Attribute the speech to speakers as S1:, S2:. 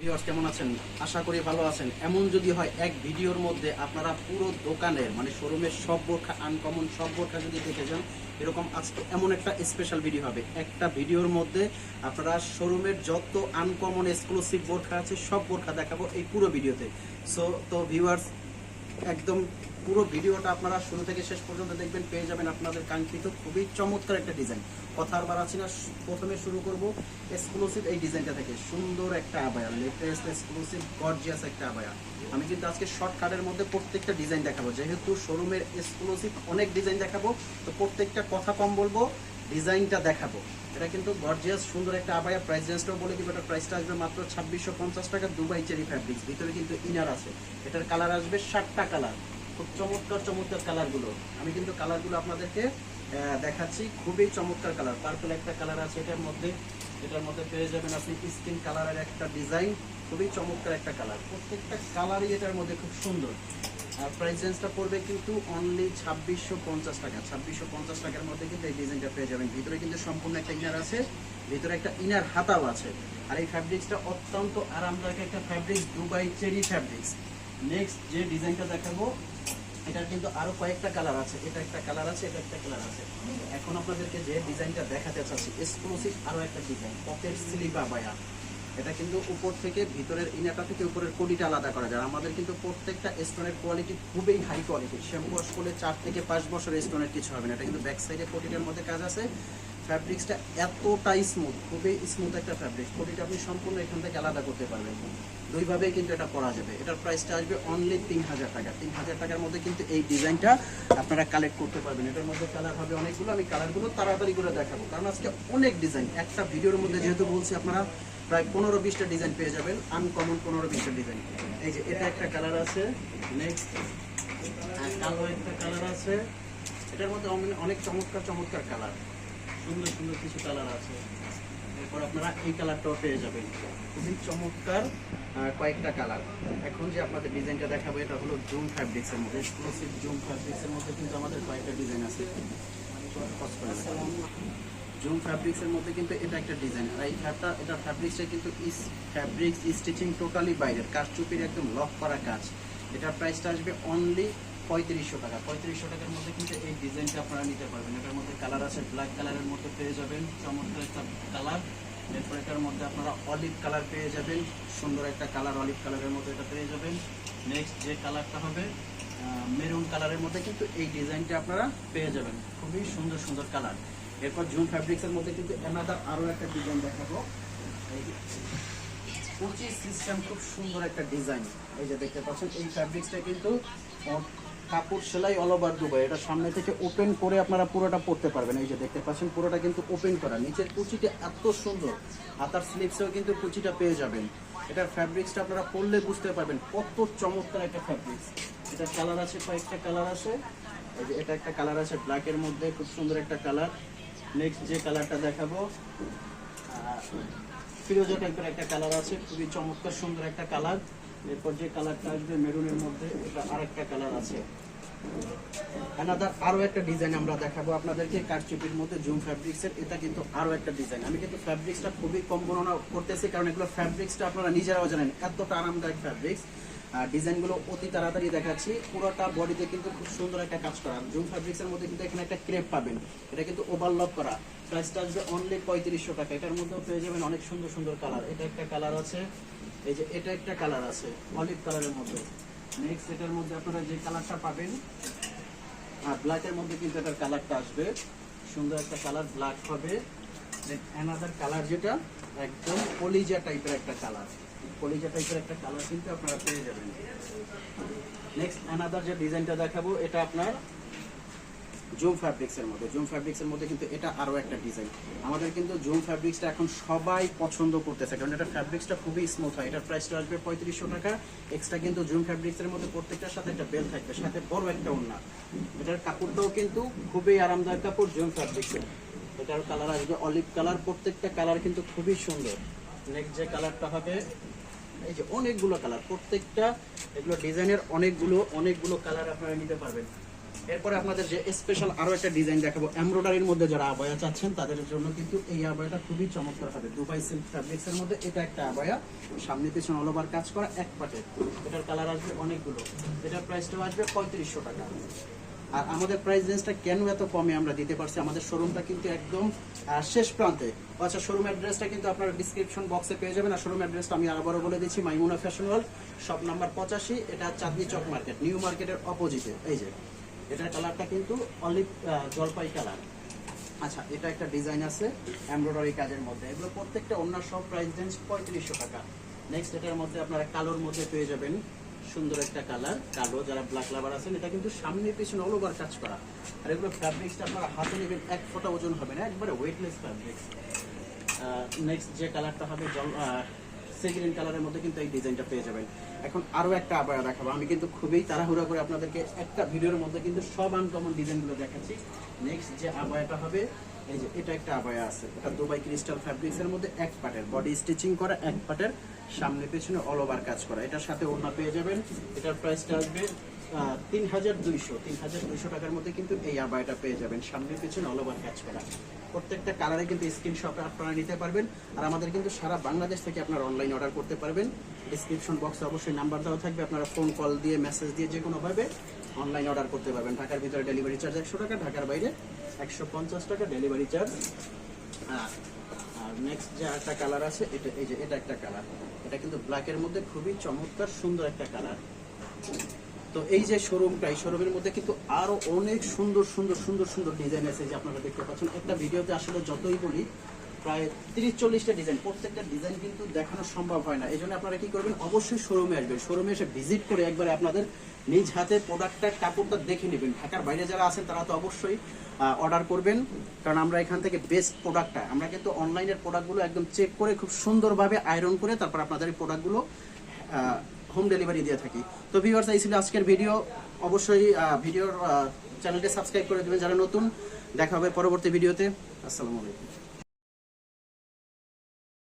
S1: Viewers কেমন আছেন? আশা করি ভালো আছেন। এমন যদি হয়, এক ভিডিওর মধ্যে আপনারা পুরো দোকানের মানে শোরুমের সব বোরখা আনকমন সব বোরখা যদি দেখে যান, এরকম আজকে এমন একটা স্পেশাল ভিডিও হবে। একটা ভিডিওর মধ্যে আপনারা শোরুমের যত আনকমন এক্সক্লুসিভ বোরখা আছে, সব বোরখা দেখাবো এই পুরো ভিডিওতে সো তো ভিউয়ার্স একদম পুরো ভিডিওটা আপনারা শুরু থেকে শেষ পর্যন্ত দেখবেন, পেয়ে যাবেন আপনাদের কাঙ্ক্ষিত খুবই চমৎকার একটা ডিজাইন। কথা আর বাড়াচ্ছি না প্রথমে শুরু করব এক্সক্লুসিভ এই ডিজাইনটা থেকে। সুন্দর একটা আবায়া লেটেস্ট এক্সক্লুসিভ গর্জিয়াস একটা আবায়া। আমি কিন্তু আজকে শর্ট কাটের মধ্যে প্রত্যেকটা ডিজাইন দেখাবো। যেহেতু শোরুমের এক্সক্লুসিভ অনেক ডিজাইন দেখাবো, তো প্রত্যেকটা কথা কম বলব, ডিজাইনটা দেখাবো। এটা কিন্তু গর্জিয়াস সুন্দর একটা আবায়া। প্রাইস রেঞ্জটাও বলে দিব, এটা প্রাইসটা আসবে মাত্র ছাব্বিশশো পঞ্চাশ টাকা, দুবাই চেরি ফ্যাব্রিক্স ভিতরে কিন্তু ইনার আছে। এটার কালার আসবে ষাটটা কালার খুব চমৎকার চমৎকার কালারগুলো আমি কিন্তু কালারগুলো আপনাদেরকে দেখাচ্ছি। খুবই চমৎকার কালার পার্পল একটা কালার আছে এটার মধ্যে। এটার মধ্যে পেয়ে যাবেন আপনি স্কিন কালারের একটা ডিজাইন খুবই চমৎকার একটা কালার প্রত্যেকটা কালারই এটার মধ্যে খুব সুন্দর। আর প্রাইস রেঞ্জটা পড়বে কিন্তু অনলি ছাব্বিশশো পঞ্চাশ টাকা। ছাব্বিশশো পঞ্চাশ টাকার মধ্যে কিন্তু এই ডিজাইনটা পেয়ে যাবেন। ভিতরে কিন্তু সম্পূর্ণ একটা ইনার আছে। ভিতরে একটা ইনার হাতাও আছে। আর এই ফ্যাব্রিক্সটা অত্যন্ত আরামদায়ক একটা fabrics Dubai cherry fabrics next যে ডিজাইনটা দেখাবো এটার কিন্তু আরও কয়েকটা কালার আছে। এটা একটা কালার আছে, এটা একটা কালার আছে। এখন আপনাদেরকে যে ডিজাইনটা দেখাতে চাচ্ছি এক্সক্লুসিভ আরও একটা ডিজাইন পকেট স্লিপা বায়া। এটা কিন্তু উপর থেকে ভিতরের ইনাটা থেকে উপরের কোডিটা আলাদা করা যায়। আমাদের কিন্তু প্রত্যেকটা স্টোনের কোয়ালিটি খুবই হাই কোয়ালিটি শ্যাম্পু ওয়াশ করলে চার থেকে পাঁচ বছর স্টোনের কিছু হবে না। এটা কিন্তু ব্যাক সাইডে কোটিটার মধ্যে কাজ আছে। ফ্যাব্রিক্সটা এতটাই স্মুথ খুবই স্মুথ একটা ফ্যাব্রিক্স কোটিটা আপনি সম্পূর্ণ এখান থেকে আলাদা করতে পারবেন। দুইভাবেই কিন্তু এটা করা যাবে। এটার প্রাইসটা আসবে অনলি তিন হাজার টাকা। তিন হাজার টাকার মধ্যে কিন্তু এই ডিজাইনটা আপনারা কালেক্ট করতে পারবেন। এটার মধ্যে কালার হবে অনেকগুলো। আমি কালারগুলো তাড়াতাড়ি করে দেখাবো। কারণ আজকে অনেক ডিজাইন একটা ভিডিওর মধ্যে যেহেতু বলছি আপনারা, প্রায় পনেরো বিশটা ডিজাইন পেয়ে যাবেন। আনকমন পনেরো বিশটা ডিজাইন এই যে এটা একটা কালার আছে। নেক্সট কালো একটা কালার আছে। এটার মধ্যে অনেক চমৎকার চমৎকার কালার সুন্দর সুন্দর কিছু কালার আছে। এরপর আপনারা এই কালারটাও পেয়ে যাবেন। খুবই চমৎকার কয়েকটা কালার এখন যে আপনাদের ডিজাইনটা দেখাবো এটা হলো জুম ফ্যাব্রিক্সের মধ্যে। এক্সক্লুসিভ জুম ফ্যাব্রিক্সের মধ্যে কিন্তু আমাদের কয়েকটা ডিজাইন আছে। জুম ফ্যাব্রিক্সের মধ্যে কিন্তু এটা একটা ডিজাইন আর এই ফ্যাবটা এটা ফ্যাব্রিক্সটা কিন্তু ইস ফ্যাব্রিক্স স্টিচিং টোটালি বাইরের। কাজচুপির একদম লক করা কাজ। এটার প্রাইসটা আসবে অনলি পঁয়ত্রিশশো টাকা। পঁয়ত্রিশশো টাকার মধ্যে কিন্তু এই ডিজাইনটা আপনারা নিতে পারবেন। এটার মধ্যে কালার আছে ব্ল্যাক কালারের মধ্যে পেয়ে যাবেন। চমৎকার একটা কালার এরপর এটার মধ্যে আপনারা অলিভ কালার পেয়ে যাবেন। সুন্দর একটা কালার অলিভ কালারের মধ্যে এটা পেয়ে যাবেন। নেক্সট যে কালারটা হবে মেরুন কালারের মধ্যে কিন্তু এই ডিজাইনটা আপনারা পেয়ে যাবেন। খুবই সুন্দর সুন্দর কালার এরপর জুম ফ্যাব্রিক্সের মধ্যে কিন্তু এনাদার আরও একটা ডিজাইন দেখাবো। কুচি সিস্টেম খুব সুন্দর একটা ডিজাইন এই যে দেখতে পাচ্ছেন, এই ফ্যাব্রিক্সটা কিন্তু কাপড় সেলাই অল ওভার দুবাই এটা সামনে থেকে ওপেন করে আপনারা পুরোটা পরতে পারবেন। এই যে দেখতে পাচ্ছেন, পুরোটা কিন্তু ওপেন করা। নিচের কুচিটা এত সুন্দর। হাতার স্লিপসেও কিন্তু কুচিটা পেয়ে যাবেন। এটার ফ্যাব্রিক্সটা আপনারা পরলে বুঝতে পারবেন কত চমৎকার একটা ফ্যাব্রিক্স এটার কালার আছে, কয়েকটা কালার আছে। এই যে এটা একটা কালার আছে ব্ল্যাকের মধ্যে খুব সুন্দর একটা কালার নেক্সট যে কালারটা দেখাবো ফিরোজা টাইপের একটা কালার আছে। খুবই চমৎকার সুন্দর একটা কালার এরপর যে কালারটা আসবে মেরুনের মধ্যে, এটা আরেকটা কালার আছে। অ্যানাদার আরও একটা ডিজাইন আমরা দেখাবো আপনাদেরকে, কারচুপির মধ্যে জুম ফ্যাব্রিক্সের এটা কিন্তু আরও একটা ডিজাইন আমি কিন্তু ফ্যাব্রিক্সটা খুবই কম বর্ণনা করতেছি, কারণ এগুলো ফ্যাব্রিক্সটা আপনারা নিজেরাও জানেন, এতটা আরামদায়ক ফ্যাব্রিক্স আর ডিজাইনগুলো অতি তাড়াতাড়ি দেখাচ্ছি, পুরোটা বডিতে কিন্তু খুব সুন্দর একটা কাজ করা। জুম ফ্যাব্রিক্সের মধ্যে কিন্তু এখানে একটা ক্রেপ পাবেন, এটা কিন্তু ওভারলক করা। প্রাইসটা আসবে অনলি পঁয়ত্রিশশো টাকা, এটার মধ্যেও পেয়ে যাবেন অনেক সুন্দর সুন্দর কালার এটা একটা কালার আছে এই যে এটা একটা কালার আছে, অলিভ কালারের মধ্যে। নেক্সট এটার মধ্যে আপনারা যে কালারটা পাবেন, আর ব্ল্যাকের মধ্যে কিন্তু এটার কালারটা আসবে। সুন্দর একটা কালার ব্ল্যাক হবে। অ্যানাদার কালার যেটা, একদম কলিজা টাইপের একটা কালার। কলিজা টাইপের একটা কালার কিন্তু আপনারা পেয়ে যাবেন। নেক্সট অ্যানাদার যে ডিজাইনটা দেখাবো, এটা আপনার জুম ফ্যাব্রিক্সের মধ্যে। জুম ফ্যাব্রিক্সের মধ্যে কিন্তু এটা আরও একটা ডিজাইন আমাদের কিন্তু জুম ফ্যাব্রিক্সটা এখন সবাই পছন্দ করতেছে, কারণ এটা ফ্যাব্রিক্সটা খুবই স্মুথ হয়। এটার প্রাইসটা আসবে পঁয়ত্রিশশো টাকা। এক্সট্রা কিন্তু জুম ফ্যাব্রিক্সের মধ্যে প্রত্যেকটার সাথে একটা বেল থাকবে, সাথে বড় একটা ওড়না। এটার কাপড়টাও কিন্তু খুবই আরামদায়ক কাপড় জুম ফ্যাব্রিক্সের এটার কালার আসবে অলিভ কালার প্রত্যেকটা কালার কিন্তু খুবই সুন্দর। নেক্সট যে কালারটা হবে, এই যে অনেকগুলো কালার প্রত্যেকটা, এগুলো ডিজাইনের অনেকগুলো অনেকগুলো কালার আপনারা নিতে পারবেন। এরপরে আপনাদের যে স্পেশাল আরও একটা ডিজাইন দেখাবো। এমব্রয়ডারির মধ্যে যারা আবয়া চাচ্ছেন, তাদের জন্য কিন্তু এই আবয়াটা খুবই চমৎকার হবে। দুবাই সিল্ক ফ্যাব্রিক্স এর মধ্যে এটা একটা আবয়া। সামনে পিছনে অল ওভার কাজ করা, এক পাটে। এটার কালার আসবে অনেকগুলো। এটার প্রাইসটাও আসবে পঁয়ত্রিশশো টাকা। আর আমাদের প্রাইস রেঞ্জটা কেন এত কমে আমরা দিতে পারছি? আমাদের শোরুমটা কিন্তু একদম শেষ প্রান্তে। আচ্ছা শোরুম অ্যাড্রেসটা কিন্তু আপনারা ডিসক্রিপশন বক্সে পেয়ে যাবেন। আর শোরুম অ্যাড্রেসটা আমি আবারও বলে দিচ্ছি Maimuna fashion world shop number পঁচাশি, এটা চাঁদনি চক মার্কেট নিউ মার্কেটের অপোজিটে এই যে। এটার কালারটা কিন্তু অলিভ জলপাই কালার। আচ্ছা এটা একটা ডিজাইন আছে এমব্রয়ডারি কাজের মধ্যে। এগুলো প্রত্যেকটা অন্য সব প্রাইস রেঞ্জ পঁয়ত্রিশশো টাকা। নেক্সট এটার মধ্যে আপনারা কালোর মধ্যে পেয়ে যাবেন সুন্দর একটা কালার। কালো, যারা ব্ল্যাক লাভার আছেন, এটা কিন্তু সামনে পিছনে অল ওভার কাজ করা। আর এগুলো ফ্যাব্রিক্সটা আপনারা হাতে নেবেন, এক ফোঁটা ওজন হবে না, একবারে ওয়েটলেস ফ্যাব্রিক্স নেক্সট যে কালারটা হবে জল সি গ্রিন কালারের মধ্যে কিন্তু এই ডিজাইনটা পেয়ে যাবেন। এখন আরও একটা আবায়া দেখাবো। আমি কিন্তু খুবই তাড়াহুড়া করে আপনাদেরকে একটা ভিডিওর মধ্যে কিন্তু সব আনকমন ডিজাইনগুলো দেখাচ্ছি। নেক্সট যে আবায়াটা হবে, এই যে এটা একটা আবায়া আছে। এটা দুবাই ক্রিস্টাল ফ্যাব্রিক্সের মধ্যে এক পাটের। বডি স্টিচিং করা এক পাটের সামনে পেছনে অল ওভার কাজ করা। এটার সাথে ওড়না পেয়ে যাবেন। এটার প্রাইসটা আসবে তিন হাজার দুইশো তিন হাজার দুইশো টাকার মধ্যে কিন্তু এই আবায়াটা পেয়ে যাবেন। সামনে পেছনে অল ওভার কাজ করা। প্রত্যেকটা কালারে কিন্তু স্ক্রিনশট আপনারা নিতে পারবেন। আর আমাদের কিন্তু সারা বাংলাদেশ থেকে আপনারা অনলাইন অর্ডার করতে পারবেন। ডিসক্রিপশন বক্সে অবশ্যই নাম্বার দেওয়া থাকবে। আপনারা ফোন কল দিয়ে মেসেজ দিয়ে যে কোনোভাবে অনলাইন অর্ডার করতে পারবেন। ঢাকার ভিতরে ডেলিভারি চার্জ একশো টাকা, ঢাকার বাইরে একশো পঞ্চাশ টাকা ডেলিভারি চার্জ আর নেক্সট যে একটা কালার আছে, এটা, এই যে এটা একটা কালার এটা কিন্তু ব্ল্যাকের মধ্যে খুবই চমৎকার সুন্দর একটা কালার তো এই যে শোরুমটা এই শোরুমের মধ্যে কিন্তু আরও অনেক সুন্দর সুন্দর সুন্দর সুন্দর ডিজাইন আছে যে আপনারা দেখতে পাচ্ছেন। একটা ভিডিওতে আসলে যতই বলি, প্রায় তিরিশ, চল্লিশটা ডিজাইন প্রত্যেকটা ডিজাইন কিন্তু দেখানো সম্ভব হয় না। এই জন্য আপনারা কি করবেন? অবশ্যই শোরুমে আসবেন। শোরুমে এসে ভিজিট করে একবারে আপনাদের নিজ হাতে প্রোডাক্টটা কাপড়টা দেখে নেবেন। ঢাকার বাইরে যারা আছেন, তারা তো অবশ্যই অর্ডার করবেন। কারণ আমরা এখান থেকে বেস্ট প্রোডাক্টটা আমরা কিন্তু অনলাইনের প্রোডাক্টগুলো একদম চেক করে খুব সুন্দরভাবে আয়রন করে তারপর আপনাদের এই প্রোডাক্টগুলো হোম ডেলিভারি দিয়ে থাকি। তো ভিউয়ার্স এই ছিল আজকের ভিডিও অবশ্যই ভিডিওর চ্যানেলটি সাবস্ক্রাইব করে দেবেন। যারা নতুন, দেখা হবে পরবর্তী ভিডিওতে আসসালামু আলাইকুম।